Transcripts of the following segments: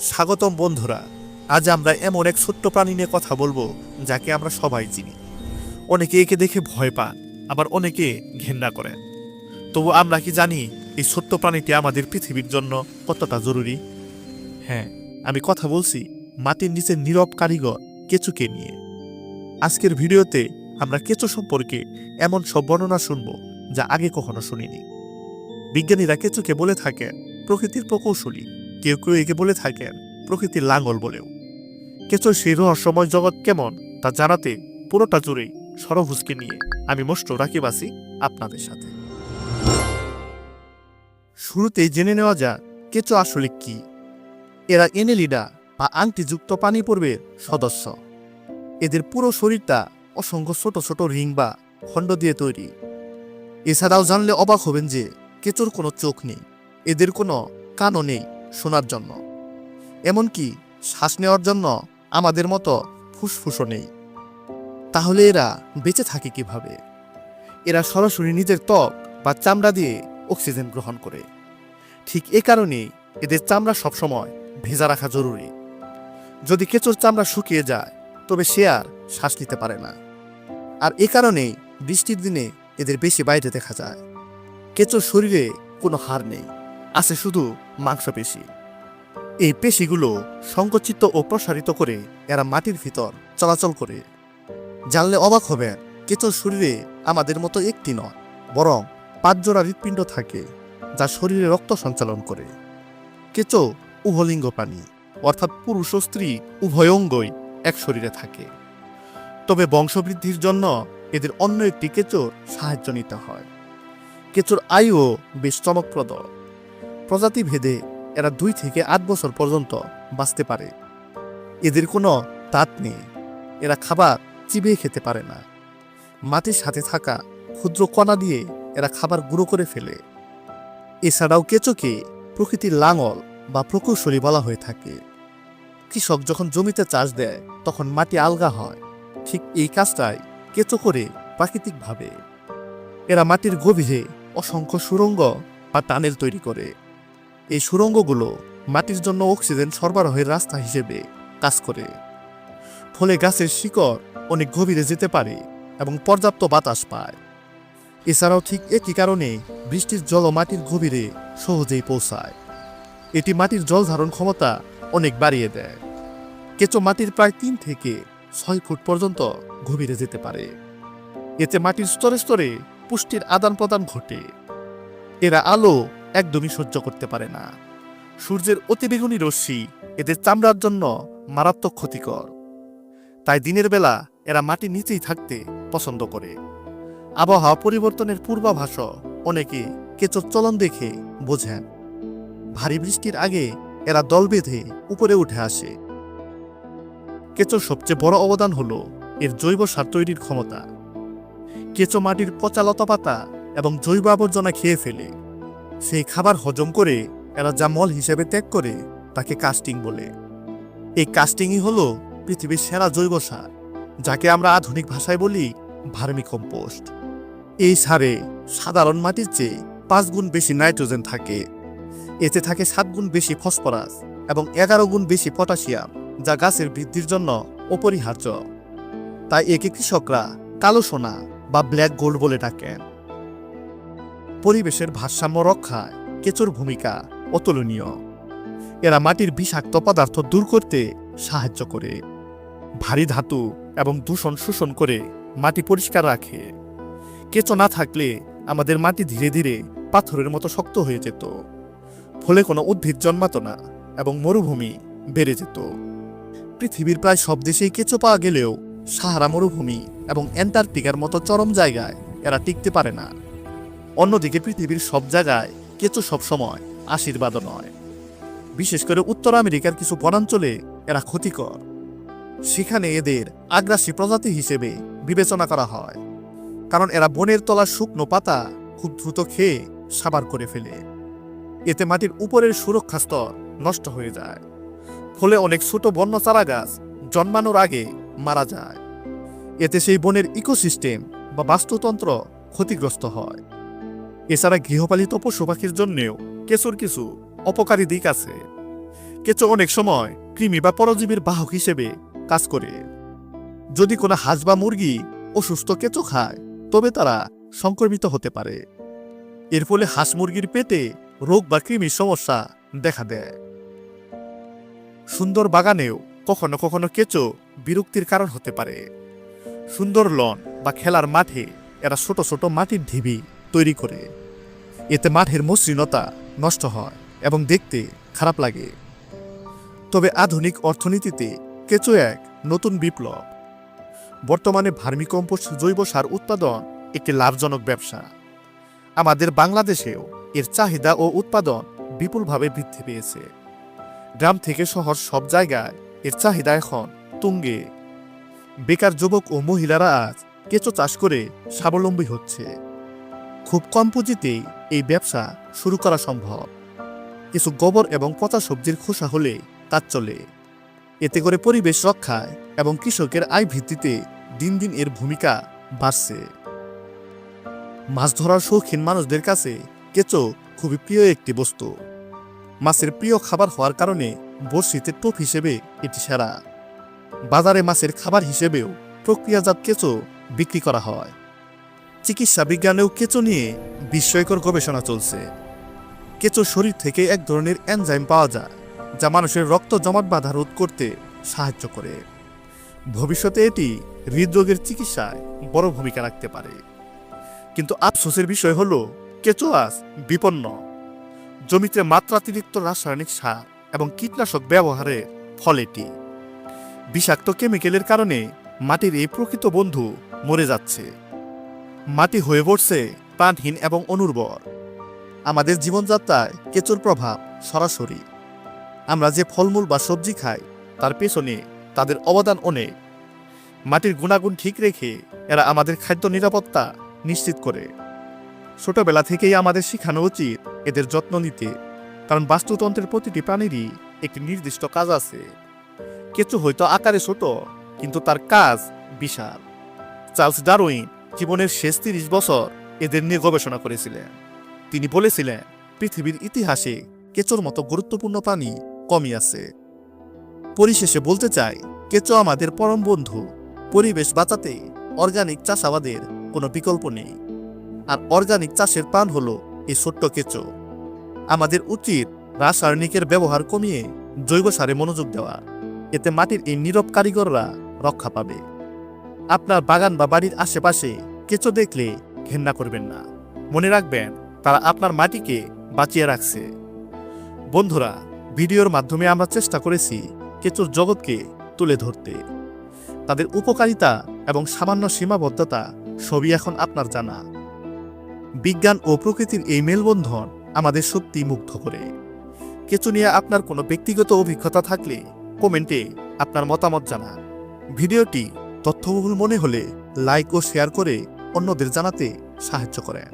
স্বাগতম বন্ধুরা, আজ আমরা এমন এক ছোট্ট প্রাণী নিয়ে কথা বলব, যাকে আমরা সবাই চিনি। অনেকে একে দেখে ভয় পান, আবার অনেকে ঘেন্না করেন। তবু আমরা কি জানি এই ছোট্ট প্রাণীটি আমাদের পৃথিবীর জন্য কতটা জরুরি? হ্যাঁ আমি কথা বলছি মাটির নিচে নীরব কারিগর কেঁচুকে নিয়ে। আজকের ভিডিওতে আমরা কেঁচো সম্পর্কে এমন সব বর্ণনা শুনব, যা আগে কখনো শুনিনি। বিজ্ঞানীরা কেঁচুকে বলে থাকেন প্রকৃতির প্রকৌশলী। কেউ কেউ একে বলে থাকেন, প্রকৃতির লাঙ্গল বলেও। কেঁচোর সেই রহস্যময় জগৎ কেমন, তা জানাতে পুরোটা জুড়েই সরভুজকে নিয়ে আমি মোষ্ট রাকিব আছি আপনাদের সাথে। শুরুতেই জেনে নেওয়া যাক কেঁচো আসলে কি। এরা এনেলিডা বা আংটিযুক্ত পানি পর্বের সদস্য। এদের পুরো শরীরটা অসংখ্য ছোট ছোট রিং বা খণ্ড দিয়ে তৈরি। এছাড়াও জানলে অবাক হবেন যে কেঁচোর কোনো চোখ নেই, এদের কোনো কানও নেই। শোনার জন্য। এমনকি শ্বাস নেওয়ার জন্য আমাদের মতো ফুসফুসও নেই। তাহলে এরা বেঁচে থাকে কীভাবে? এরা সরাসরি নিজের ত্বক বা চামড়া দিয়ে অক্সিজেন গ্রহণ করে। ঠিক এ কারণেই এদের চামড়া সবসময় ভেজা রাখা জরুরি। যদি কেঁচোর চামড়া শুকিয়ে যায়, তবে সে আর শ্বাস নিতে পারে না। আর এ কারণেই বৃষ্টির দিনে এদের বেশি বাইরে দেখা যায়। কেঁচোর শরীরে কোনো হার নেই। আছে শুধু মাংসপেশি। এই পেশিগুলো সংকুচিত ও প্রসারিত করে এরা মাটির ভিতর চলাচল করে। জানলে অবাক হবে, কেঁচোর শরীরে আমাদের মতো একটি নয়, বরং পাঁচ জোড়া হৃৎপিণ্ড থাকে, যা শরীরে রক্ত সঞ্চালন করে। কেঁচো উভলিঙ্গ প্রাণী, অর্থাৎ পুরুষ ও স্ত্রী উভয় অঙ্গই এক শরীরে থাকে। তবে বংশবৃদ্ধির জন্য এদের অন্য একটি কেঁচোর সাহায্য নিতে হয়। কেঁচোর আয়ুও বেশ চমকপ্রদ। প্রজাতি ভেদে এরা দুই থেকে আট বছর পর্যন্ত বাঁচতে পারে। এদের কোনো দাঁত নেই। এরা খাবার চিবিয়ে খেতে পারে না। মাটির সাথে থাকা ক্ষুদ্র কণা দিয়ে এরা খাবার গুঁড়ো করে ফেলে। এছাড়াও কেঁচোকে প্রকৃতির লাঙল বা প্রকৌশলী বলা হয়ে থাকে। কৃষক যখন জমিতে চাষ দেয়, তখন মাটি আলগা হয়। ঠিক এই কাজটাই কেঁচো করে প্রাকৃতিকভাবে। এরা মাটির গভীরে অসংখ্য সুড়ঙ্গ বা টানেল তৈরি করে। এই সুড়ঙ্গগুলো মাটির জন্য অক্সিজেন সরবরাহের রাস্তা হিসেবে কাজ করে। ফলে গাছের শিকড় অনেক গভীরে যেতে পারে এবং পর্যাপ্ত বাতাস পায়। এছাড়াও ঠিক একই কারণে বৃষ্টির জল মাটির গভীরে সহজেই পৌঁছায়। এটি মাটির জল ধারণ ক্ষমতা অনেক বাড়িয়ে দেয়। কেঁচো মাটির প্রায় তিন থেকে ছয় ফুট পর্যন্ত গভীরে যেতে পারে। এতে মাটির স্তরে স্তরে পুষ্টির আদান প্রদান ঘটে। এরা আলো একদমই সহ্য করতে পারে না। সূর্যের অতিবেগুনি রশ্মি এদের চামড়ার জন্য মারাত্মক ক্ষতিকর। তাই দিনের বেলা এরা মাটির নিচেই থাকতে পছন্দ করে। আবহাওয়া পরিবর্তনের পূর্বাভাসও অনেকে কেঁচোর চলন দেখে বোঝেন। ভারী বৃষ্টির আগে এরা দল বেঁধে উপরে উঠে আসে। কেঁচোর সবচেয়ে বড় অবদান হলো এর জৈব সার তৈরির ক্ষমতা। কেঁচো মাটির পচা লতা পাতা এবং জৈব আবর্জনা খেয়ে ফেলে। সেই খাবার হজম করে এরা যা মল হিসেবে ত্যাগ করে, তাকে কাস্টিং বলে। এই কাস্টিংই হলো পৃথিবীর সেরা জৈব সার, যাকে আমরা আধুনিক ভাষায় বলি ভার্মি কম্পোস্ট এই সারে সাধারণ মাটির চেয়ে পাঁচ গুণ বেশি নাইট্রোজেন থাকে। এতে থাকে সাত গুণ বেশি ফসফরাস এবং এগারো গুণ বেশি পটাশিয়াম, যা গাছের বৃদ্ধির জন্য অপরিহার্য। তাই একে কৃষকরা কালো সোনা বা ব্ল্যাক গোল্ড বলে ডাকেন। পরিবেশের ভারসাম্য রক্ষায় কেঁচোর ভূমিকা অতুলনীয়। এরা মাটির বিষাক্ত পদার্থ দূর করতে সাহায্য করে। ভারী ধাতু এবং দূষণ শোষণ করে মাটি পরিষ্কার রাখে। কেঁচো না থাকলে আমাদের মাটি ধীরে ধীরে পাথরের মতো শক্ত হয়ে যেত। ফলে কোনো উদ্ভিদ জন্মাত না এবং মরুভূমি বেড়ে যেত। পৃথিবীর প্রায় সব দেশেই কেঁচো পাওয়া গেলেও সাহারা মরুভূমি এবং অ্যান্টার্কটিকার মতো চরম জায়গায় এরা টিকতে পারে না। অন্যদিকে পৃথিবীর সব জায়গায় কেঁচো সবসময়, আশীর্বাদও নয়। বিশেষ করে উত্তর আমেরিকার কিছু বনাঞ্চলে এরা ক্ষতিকর। সেখানে এদের আগ্রাসী প্রজাতি হিসেবে বিবেচনা করা হয়, কারণ এরা বনের তলার শুকনো পাতা খুব দ্রুত খেয়ে সাবার করে ফেলে। এতে মাটির উপরের সুরক্ষা স্তর নষ্ট হয়ে যায়, ফলে অনেক ছোট বন্য চারা গাছ জন্মানোর আগে মারা যায়। এতে সেই বনের ইকোসিস্টেম বা বাস্তুতন্ত্র ক্ষতিগ্রস্ত হয়। এছাড়া গৃহপালিত পশু পাখির জন্যেও কেঁচোর কিছু অপকারী দিক আছে। কেঁচো অনেক সময় কৃমি বা পরজীবীর বাহক হিসেবে কাজ করে। যদি কোনো হাঁস বা মুরগি অসুস্থ কেঁচো খায়, তবে তারা সংক্রমিত হতে পারে। এর ফলে হাঁস মুরগির পেটে রোগ বা কৃমির সমস্যা দেখা দেয়। সুন্দর বাগানেও কখনো কখনো কেঁচো বিরক্তির কারণ হতে পারে। সুন্দর লন বা খেলার মাঠে এরা ছোট ছোট মাটির ঢিবি তৈরি করে। এতে মাঠের মসৃণতা নষ্ট হয় এবং দেখতে খারাপ লাগে। তবে আধুনিক অর্থনীতিতে কেঁচো এক নতুন বিপ্লব। বর্তমানে ভার্মিকম্পোস্ট জৈব সার উৎপাদন একটি লাভজনক ব্যবসা। আমাদের বাংলাদেশেও এর চাহিদা ও উৎপাদন বিপুলভাবে বৃদ্ধি পেয়েছে। গ্রাম থেকে শহর সব জায়গায় এর চাহিদা এখন তুঙ্গে। বেকার যুবক ও মহিলারা আজ কেঁচো চাষ করে স্বাবলম্বী হচ্ছে। খুব কম পুঁজিতেই এই ব্যবসা শুরু করা সম্ভব। কিছু গোবর এবং পচা সবজির খোসা হলে কাজ চলে। এতে করে পরিবেশ রক্ষায় এবং কৃষকের আয় ভিত্তিতে দিন দিন এর ভূমিকা বাড়ছে। মাছ ধরার শৌখিন মানুষদের কাছে কেঁচো খুবই প্রিয় একটি বস্তু। মাছের প্রিয় খাবার হওয়ার কারণে বড়শিতে টোপ হিসেবে এটি সেরা। বাজারে মাছের খাবার হিসেবেও প্রক্রিয়াজাত কেঁচো বিক্রি করা হয়। চিকিৎসা বিজ্ঞানেও কেঁচো নিয়ে বিস্ময়কর গবেষণা চলছে। কেঁচো শরীর থেকে এক ধরনের এনজাইম পাওয়া যায়, যা মানুষের রক্ত জমাট বাধা রোধ করতে সাহায্য করে। ভবিষ্যতে এটি হৃদরোগের চিকিৎসায় বড় ভূমিকা রাখতে পারে। কিন্তু আফসোসের বিষয় হল, কেঁচো আজ বিপন্ন। জমিতে মাত্রাতিরিক্ত রাসায়নিক সার এবং কীটনাশক ব্যবহারের ফল এটি। বিষাক্ত কেমিক্যালের কারণে মাটির এই প্রকৃত বন্ধু মরে যাচ্ছে। মাটি হয়ে পড়ছে, প্রাণহীন এবং অনুর্বর। আমাদের জীবনযাত্রায় কেঁচোর প্রভাব সরাসরি। আমরা যে ফলমূল বা সবজি খাই, তার পেছনে তাদের অবদান অনেক। মাটির গুণাগুণ ঠিক রেখে এরা আমাদের খাদ্য নিরাপত্তা নিশ্চিত করে। ছোটবেলা থেকেই আমাদের শেখানো উচিত এদের যত্ন নিতে, কারণ বাস্তুতন্ত্রের প্রতিটি প্রাণীরই একটি নির্দিষ্ট কাজ আছে। কেঁচো হয়তো আকারে ছোট, কিন্তু তার কাজ বিশাল। চার্লস ডারউইন জীবনের শেষ তিরিশ বছর এদের নিয়ে গবেষণা করেছিলেন। তিনি বলেছিলেন, পৃথিবীর ইতিহাসে কেঁচোর মতো গুরুত্বপূর্ণ প্রাণী কমই আছে। পরিশেষে বলতে চাই, কেঁচো আমাদের পরম বন্ধু। পরিবেশ বাঁচাতে অর্গানিক চাষাবাদের কোনো বিকল্প নেই। আর অর্গানিক চাষের প্রাণ হলো এই ছোট্ট কেঁচো। আমাদের উচিত রাসায়নিকের ব্যবহার কমিয়ে জৈব সারে মনোযোগ দেওয়া। এতে মাটির এই নীরব কারিগররা রক্ষা পাবে। আপনার বাগান বা বাড়ির আশেপাশে কেঁচো দেখলে ঘেন্না করবেন না। মনে রাখবেন, তারা আপনার মাটিকে বাঁচিয়ে রাখছে। বন্ধুরা, ভিডিওর মাধ্যমে আমরা চেষ্টা করেছি কেঁচোর জগৎকে তুলে ধরতে। তাদের উপকারিতা এবং সামান্য সীমাবদ্ধতা সবই এখন আপনার জানা। বিজ্ঞান ও প্রকৃতির এই মেলবন্ধন আমাদের সত্যি মুগ্ধ করে। কেঁচো নিয়ে আপনার কোনো ব্যক্তিগত অভিজ্ঞতা থাকলে কমেন্টে আপনার মতামত জানান। ভিডিওটি তথ্যবহুল মনে হলে লাইক ও শেয়ার করে অন্যদের জানাতে সাহায্য করেন।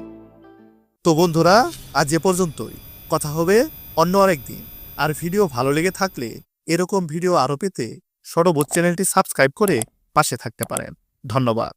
তো বন্ধুরা, আজ এ পর্যন্তই। কথা হবে অন্য আরেকদিন আর ভিডিও ভালো লেগে থাকলে এরকম ভিডিও আরও পেতে সরবত চ্যানেলটি সাবস্ক্রাইব করে পাশে থাকতে পারেন। ধন্যবাদ।